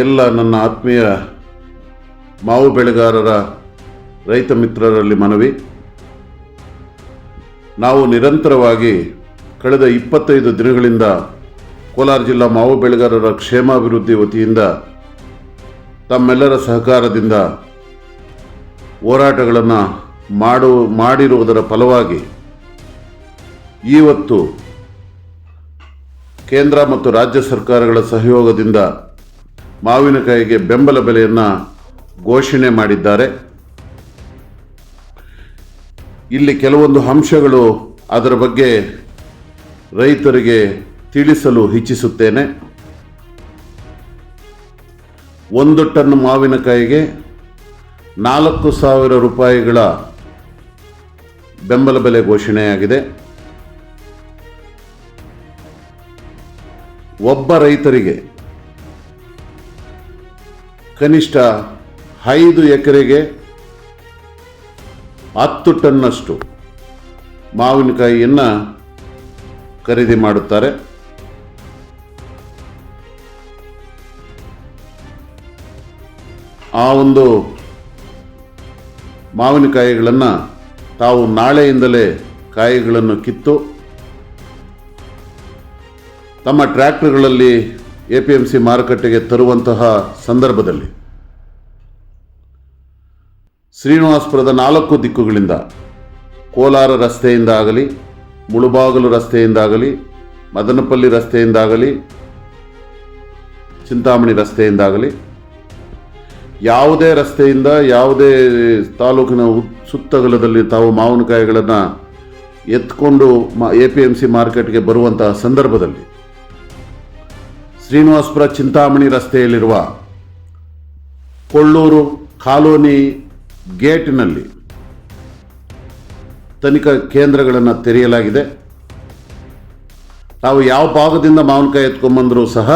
ಎಲ್ಲ ನನ್ನ ಆತ್ಮೀಯ ಮಾವು ಬೆಳೆಗಾರರ ರೈತ ಮಿತ್ರರಲ್ಲಿ ಮನವಿ. ನಾವು ನಿರಂತರವಾಗಿ ಕಳೆದ ಇಪ್ಪತ್ತೈದು ದಿನಗಳಿಂದ ಕೋಲಾರ ಜಿಲ್ಲಾ ಮಾವು ಬೆಳೆಗಾರರ ಕ್ಷೇಮಾಭಿವೃದ್ಧಿ ವತಿಯಿಂದ ತಮ್ಮೆಲ್ಲರ ಸಹಕಾರದಿಂದ ಹೋರಾಟಗಳನ್ನು ಮಾಡು, ಮಾಡಿರುವುದರ ಫಲವಾಗಿ ಇವತ್ತು ಕೇಂದ್ರ ಮತ್ತು ರಾಜ್ಯ ಸರ್ಕಾರಗಳ ಸಹಯೋಗದಿಂದ ಮಾವಿನಕಾಯಿಗೆ ಬೆಂಬಲ ಬೆಲೆಯನ್ನು ಘೋಷಣೆ ಮಾಡಿದ್ದಾರೆ. ಇಲ್ಲಿ ಕೆಲವೊಂದು ಅಂಶಗಳು ಅದರ ಬಗ್ಗೆ ರೈತರಿಗೆ ತಿಳಿಸಲು ಇಚ್ಛಿಸುತ್ತೇನೆ. ಒಂದು ಟನ್ ಮಾವಿನಕಾಯಿಗೆ ನಾಲ್ಕು ಸಾವಿರ ರೂಪಾಯಿಗಳ ಬೆಂಬಲ ಬೆಲೆ ಘೋಷಣೆಯಾಗಿದೆ. ಒಬ್ಬ ರೈತರಿಗೆ ಕನಿಷ್ಠ ಐದು ಎಕರೆಗೆ ಹತ್ತು ಟನ್ನಷ್ಟು ಮಾವಿನಕಾಯಿಯನ್ನು ಖರೀದಿ ಮಾಡುತ್ತಾರೆ. ಆ ಒಂದು ಮಾವಿನಕಾಯಿಗಳನ್ನು ತಾವು ನಾಳೆಯಿಂದಲೇ ಕಾಯಿಗಳನ್ನು ಕಿತ್ತು ತಮ್ಮ ಟ್ರ್ಯಾಕ್ಟರ್ಗಳಲ್ಲಿ ಎ ಪಿ ಎಂ ಸಿ ಮಾರುಕಟ್ಟೆಗೆ ತರುವಂತಹ ಸಂದರ್ಭದಲ್ಲಿ ಶ್ರೀನಿವಾಸಪುರದ ನಾಲ್ಕು ದಿಕ್ಕುಗಳಿಂದ ಕೋಲಾರ ರಸ್ತೆಯಿಂದ ಆಗಲಿ, ಮುಳುಬಾಗಲು ರಸ್ತೆಯಿಂದಾಗಲಿ ಮದನಪಲ್ಲಿ ರಸ್ತೆಯಿಂದಾಗಲಿ ಚಿಂತಾಮಣಿ ರಸ್ತೆಯಿಂದಾಗಲಿ ಯಾವುದೇ ರಸ್ತೆಯಿಂದ ಯಾವುದೇ ತಾಲೂಕಿನ ಸುತ್ತಗಲದಲ್ಲಿ ತಾವು ಮಾವಿನಕಾಯಿಗಳನ್ನು ಎತ್ಕೊಂಡು ಮಾ ಎ ಪಿ ಎಂ ಸಿ ಮಾರ್ಕೆಟ್ಗೆ ಬರುವಂತಹ ಸಂದರ್ಭದಲ್ಲಿ ಶ್ರೀನಿವಾಸಪುರ ಚಿಂತಾಮಣಿ ರಸ್ತೆಯಲ್ಲಿರುವ ಕೊಳ್ಳೂರು ಕಾಲೋನಿ ಗೇಟಿನಲ್ಲಿ ತನಿಖಾ ಕೇಂದ್ರಗಳನ್ನು ತೆರೆಯಲಾಗಿದೆ. ತಾವು ಯಾವ ಭಾಗದಿಂದ ಮಾವಿನಕಾಯಿ ಎತ್ಕೊಂಬಂದರೂ ಸಹ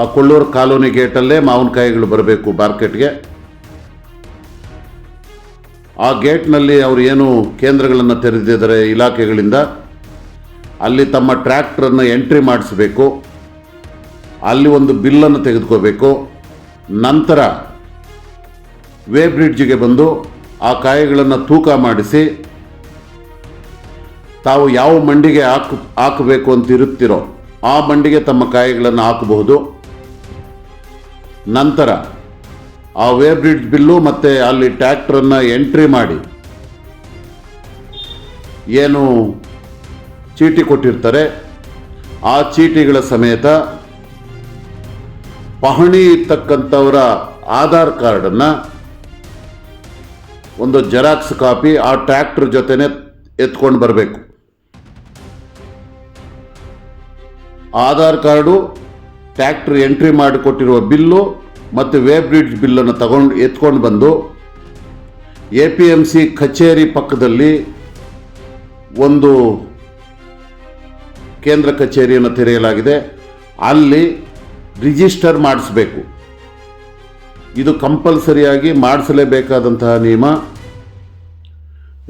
ಆ ಕೊಳ್ಳೂರು ಕಾಲೋನಿ ಗೇಟಲ್ಲೇ ಮಾವಿನಕಾಯಿಗಳು ಬರಬೇಕು ಮಾರ್ಕೆಟ್ಗೆ. ಆ ಗೇಟ್ನಲ್ಲಿ ಅವರು ಏನು ಕೇಂದ್ರಗಳನ್ನು ತೆರೆದಿದ್ದಾರೆ ಇಲಾಖೆಗಳಿಂದ, ಅಲ್ಲಿ ತಮ್ಮ ಟ್ರ್ಯಾಕ್ಟರನ್ನು ಎಂಟ್ರಿ ಮಾಡಿಸಬೇಕು. ಅಲ್ಲಿ ಒಂದು ಬಿಲ್ಲನ್ನು ತೆಗೆದುಕೋಬೇಕು. ನಂತರ ವೇ ಬ್ರಿಡ್ಜಿಗೆ ಬಂದು ಆ ಕಾಯಿಗಳನ್ನು ತೂಕ ಮಾಡಿಸಿ, ತಾವು ಯಾವ ಮಂಡಿಗೆ ಹಾಕು, ಹಾಕಬೇಕು ಅಂತ ಇರುತ್ತಿರೋ ಆ ಮಂಡಿಗೆ ತಮ್ಮ ಕಾಯಿಗಳನ್ನು ಹಾಕಬಹುದು. ನಂತರ ಆ ವೇ ಬ್ರಿಡ್ಜ್ ಬಿಲ್ಲು ಮತ್ತು ಅಲ್ಲಿ ಟ್ಯಾಕ್ಟ್ರನ್ನು ಎಂಟ್ರಿ ಮಾಡಿ, ಏನು ಚೀಟಿ ಕೊಟ್ಟಿರ್ತಾರೆ, ಆ ಚೀಟಿಗಳ ಸಮೇತ ಪಹಣಿ ಇರ್ತಕ್ಕಂಥವರ ಆಧಾರ್ ಕಾರ್ಡನ್ನು ಒಂದು ಜೆರಾಕ್ಸ್ ಕಾಪಿ ಆ ಟ್ರ್ಯಾಕ್ಟ್ರ್ ಜೊತೆನೆ ಎತ್ಕೊಂಡು ಬರಬೇಕು. ಆಧಾರ್ ಕಾರ್ಡು ಟ್ಯಾಕ್ಟ್ರ್ ಎಂಟ್ರಿ ಮಾಡಿಕೊಟ್ಟಿರುವ ಬಿಲ್ಲು ಮತ್ತು ವೇ ಬ್ರಿಡ್ಜ್ ಬಿಲ್ಲನ್ನು ತಗೊಂಡು ಎತ್ಕೊಂಡು ಬಂದು ಎ ಪಿ ಎಂ ಸಿ ಕಚೇರಿ ಪಕ್ಕದಲ್ಲಿ ಒಂದು ಕೇಂದ್ರ ಕಚೇರಿಯನ್ನು ತೆರೆಯಲಾಗಿದೆ. ಅಲ್ಲಿ ರಿಜಿಸ್ಟರ್ ಮಾಡಿಸ್ಬೇಕು. ಇದು ಕಂಪಲ್ಸರಿಯಾಗಿ ಮಾಡಿಸಲೇಬೇಕಾದಂತಹ ನಿಯಮ.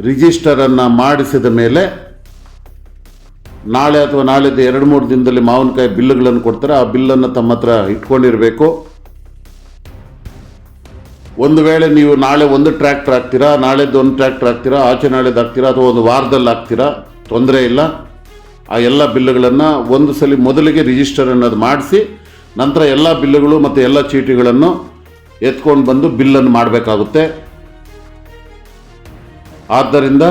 ರಿಜಿಸ್ಟರನ್ನು ಮಾಡಿಸಿದ ಮೇಲೆ ನಾಳೆ ಅಥವಾ ನಾಳೆದು ಎರಡು ಮೂರು ದಿನದಲ್ಲಿ ಮಾವಿನಕಾಯಿ ಬಿಲ್ಲುಗಳನ್ನು ಕೊಡ್ತಾರೆ. ಆ ಬಿಲ್ಲನ್ನು ತಮ್ಮ ಹತ್ರ ಇಟ್ಕೊಂಡಿರಬೇಕು. ಒಂದು ವೇಳೆ ನೀವು ನಾಳೆ ಒಂದು ಟ್ರ್ಯಾಕ್ಟರ್ ಹಾಕ್ತೀರಾ, ನಾಳೆದ್ದು ಒಂದು ಟ್ರ್ಯಾಕ್ಟರ್ ಹಾಕ್ತೀರಾ, ಆಚೆ ನಾಳೆದು ಹಾಕ್ತೀರಾ, ಅಥವಾ ಒಂದು ವಾರದಲ್ಲಿ ಹಾಕ್ತೀರಾ, ತೊಂದರೆ ಇಲ್ಲ. ಆ ಎಲ್ಲ ಬಿಲ್ಲುಗಳನ್ನು ಒಂದು ಸಲ ಮೊದಲಿಗೆ ರಿಜಿಸ್ಟರ್ ಅನ್ನೋದು ಮಾಡಿಸಿ ನಂತರ ಎಲ್ಲ ಬಿಲ್ಲುಗಳು ಮತ್ತು ಎಲ್ಲ ಚೀಟಿಗಳನ್ನು ಎತ್ಕೊಂಡು ಬಂದು ಬಿಲ್ಲನ್ನು ಮಾಡಬೇಕಾಗುತ್ತೆ. ಆದ್ದರಿಂದ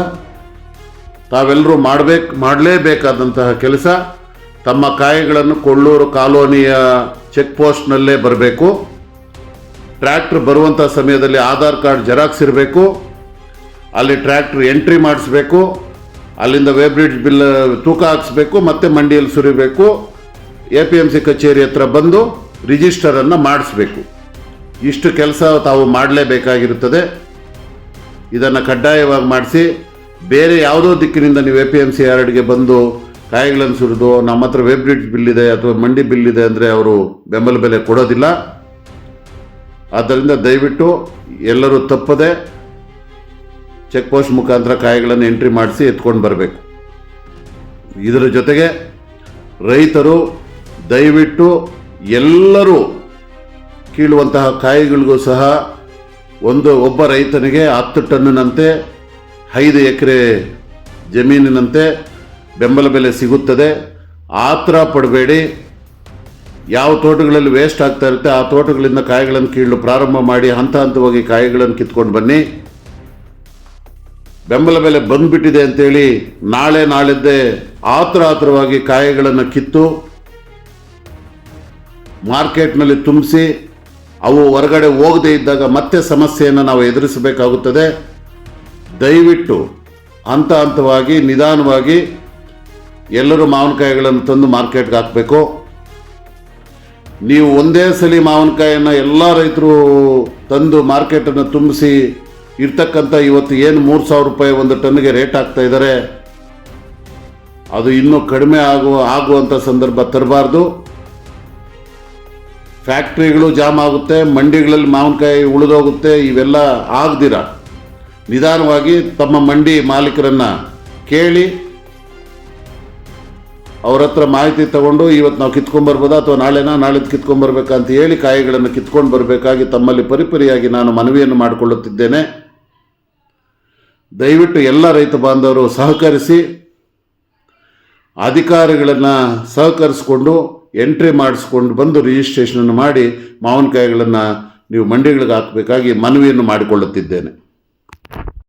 ತಾವೆಲ್ಲರೂ ಮಾಡಬೇಕು, ಮಾಡಲೇಬೇಕಾದಂತಹ ಕೆಲಸ ತಮ್ಮ ಕಾಯಿಗಳನ್ನು ಕೊಳ್ಳೂರು ಕಾಲೋನಿಯ ಚೆಕ್ ಪೋಸ್ಟ್ನಲ್ಲೇ ಬರಬೇಕು. ಟ್ರ್ಯಾಕ್ಟ್ರ್ ಬರುವಂಥ ಸಮಯದಲ್ಲಿ ಆಧಾರ್ ಕಾರ್ಡ್ ಜೆರಾಕ್ಸ್ ಇರಬೇಕು. ಅಲ್ಲಿ ಟ್ರ್ಯಾಕ್ಟ್ರ್ ಎಂಟ್ರಿ ಮಾಡಿಸ್ಬೇಕು. ಅಲ್ಲಿಂದ ವೇಬ್ರಿಡ್ಜ್ ಬಿಲ್ ತೂಕ ಹಾಕಿಸ್ಬೇಕು, ಮತ್ತು ಮಂಡಿಯಲ್ಲಿ ಸುರಿಬೇಕು. ಎ ಪಿ ಎಂ ಸಿ ಕಚೇರಿ ಹತ್ರ ಬಂದು ರಿಜಿಸ್ಟರನ್ನು ಮಾಡಿಸ್ಬೇಕು. ಇಷ್ಟು ಕೆಲಸ ತಾವು ಮಾಡಲೇಬೇಕಾಗಿರುತ್ತದೆ. ಇದನ್ನು ಕಡ್ಡಾಯವಾಗಿ ಮಾಡಿಸಿ, ಬೇರೆ ಯಾವುದೋ ದಿಕ್ಕಿನಿಂದ ನೀವು ಎ ಪಿ ಎಂ ಸಿ ಯಾರ್ಡ್ಗೆ ಬಂದು ಕಾಯಿಗಳನ್ನು ಸುರಿದು, ನಮ್ಮ ಹತ್ರ ವೆಬ್ ಬ್ರಿಡ್ಜ್ ಬಿಲ್ ಇದೆ ಅಥವಾ ಮಂಡಿ ಬಿಲ್ ಇದೆ ಅಂದರೆ ಅವರು ಬೆಂಬಲ ಬೆಲೆ ಕೊಡೋದಿಲ್ಲ. ಆದ್ದರಿಂದ ದಯವಿಟ್ಟು ಎಲ್ಲರೂ ತಪ್ಪದೆ ಚೆಕ್ ಪೋಸ್ಟ್ ಮುಖಾಂತರ ಕಾಯಿಗಳನ್ನು ಎಂಟ್ರಿ ಮಾಡಿಸಿ ಎತ್ಕೊಂಡು ಬರಬೇಕು. ಇದರ ಜೊತೆಗೆ ರೈತರು ದಯವಿಟ್ಟು ಎಲ್ಲರೂ ಕೀಳುವಂತಹ ಕಾಯಿಗಳಿಗೂ ಸಹ ಒಂದು ಒಬ್ಬ ರೈತನಿಗೆ ಹತ್ತು ಟನ್ನಿನಂತೆ ಐದು ಎಕರೆ ಜಮೀನಿನಂತೆ ಬೆಂಬಲ ಬೆಲೆ ಸಿಗುತ್ತದೆ. ಆ ಪಡಬೇಡಿ. ಯಾವ ತೋಟಗಳಲ್ಲಿ ವೇಸ್ಟ್ ಆಗ್ತಾ ಇರುತ್ತೆ ಆ ತೋಟಗಳಿಂದ ಕಾಯಿಗಳನ್ನು ಕೀಳಲು ಪ್ರಾರಂಭ ಮಾಡಿ ಹಂತ ಹಂತವಾಗಿ ಕಾಯಿಗಳನ್ನು ಕಿತ್ಕೊಂಡು ಬನ್ನಿ. ಬೆಂಬಲ ಬೆಲೆ ಬಂದುಬಿಟ್ಟಿದೆ ಅಂತೇಳಿ ನಾಳೆ ನಾಳಿದ್ದೇ ಆತರ ಆತರವಾಗಿ ಕಾಯಿಗಳನ್ನು ಕಿತ್ತು ಮಾರ್ಕೆಟ್ನಲ್ಲಿ ತುಂಬಿಸಿ ಅವು ಹೊರಗಡೆ ಹೋಗದೇ ಇದ್ದಾಗ ಮತ್ತೆ ಸಮಸ್ಯೆಯನ್ನು ನಾವು ಎದುರಿಸಬೇಕಾಗುತ್ತದೆ. ದಯವಿಟ್ಟು ಹಂತ ಹಂತವಾಗಿ, ನಿಧಾನವಾಗಿ ಎಲ್ಲರೂ ಮಾವಿನಕಾಯಿಗಳನ್ನು ತಂದು ಮಾರ್ಕೆಟ್ಗೆ ಹಾಕಬೇಕು. ನೀವು ಒಂದೇ ಸಲ ಮಾವಿನಕಾಯಿಯನ್ನು ಎಲ್ಲ ರೈತರು ತಂದು ಮಾರ್ಕೆಟನ್ನು ತುಂಬಿಸಿ ಇರ್ತಕ್ಕಂಥ ಇವತ್ತು ಏನು ಮೂರು ಸಾವಿರ ರೂಪಾಯಿ ಒಂದು ಟನ್ಗೆ ರೇಟ್ ಆಗ್ತಾ ಇದ್ದಾರೆ, ಅದು ಇನ್ನೂ ಕಡಿಮೆ ಆಗುವ ಆಗುವಂಥ ಸಂದರ್ಭ ತರಬಾರ್ದು. ಫ್ಯಾಕ್ಟ್ರಿಗಳು ಜಾಮ್ ಆಗುತ್ತೆ, ಮಂಡಿಗಳಲ್ಲಿ ಮಾವಿನಕಾಯಿ ಉಳಿದೋಗುತ್ತೆ, ಇವೆಲ್ಲ ಆಗದಿರ? ನಿಧಾನವಾಗಿ ತಮ್ಮ ಮಂಡಿ ಮಾಲೀಕರನ್ನು ಕೇಳಿ, ಅವ್ರ ಹತ್ರ ಮಾಹಿತಿ ತಗೊಂಡು ಇವತ್ತು ನಾವು ಕಿತ್ಕೊಂಡ್ಬರ್ಬೋದಾ ಅಥವಾ ನಾಳೆನಾ? ನಾಳೆ ಕಿತ್ಕೊಂಡ್ಬರ್ಬೇಕಾ ಅಂತ ಹೇಳಿ ಕಾಯಿಗಳನ್ನು ಕಿತ್ಕೊಂಡು ಬರಬೇಕಾಗಿ ತಮ್ಮಲ್ಲಿ ಪರಿಪರಿಯಾಗಿ ನಾನು ಮನವಿಯನ್ನು ಮಾಡಿಕೊಳ್ಳುತ್ತಿದ್ದೇನೆ. ದಯವಿಟ್ಟು ಎಲ್ಲ ರೈತ ಬಾಂಧವರು ಸಹಕರಿಸಿ, ಅಧಿಕಾರಿಗಳನ್ನು ಸಹಕರಿಸಿಕೊಂಡು ಎಂಟ್ರಿ ಮಾಡಿಸ್ಕೊಂಡು ಬಂದು ರಿಜಿಸ್ಟ್ರೇಷನನ್ನು ಮಾಡಿ ಮಾವಿನಕಾಯಿಗಳನ್ನು ನೀವು ಮಂಡಿಗಳಿಗೆ ಹಾಕಬೇಕಾಗಿ ಮನವಿಯನ್ನು ಮಾಡಿಕೊಳ್ಳುತ್ತಿದ್ದೇನೆ.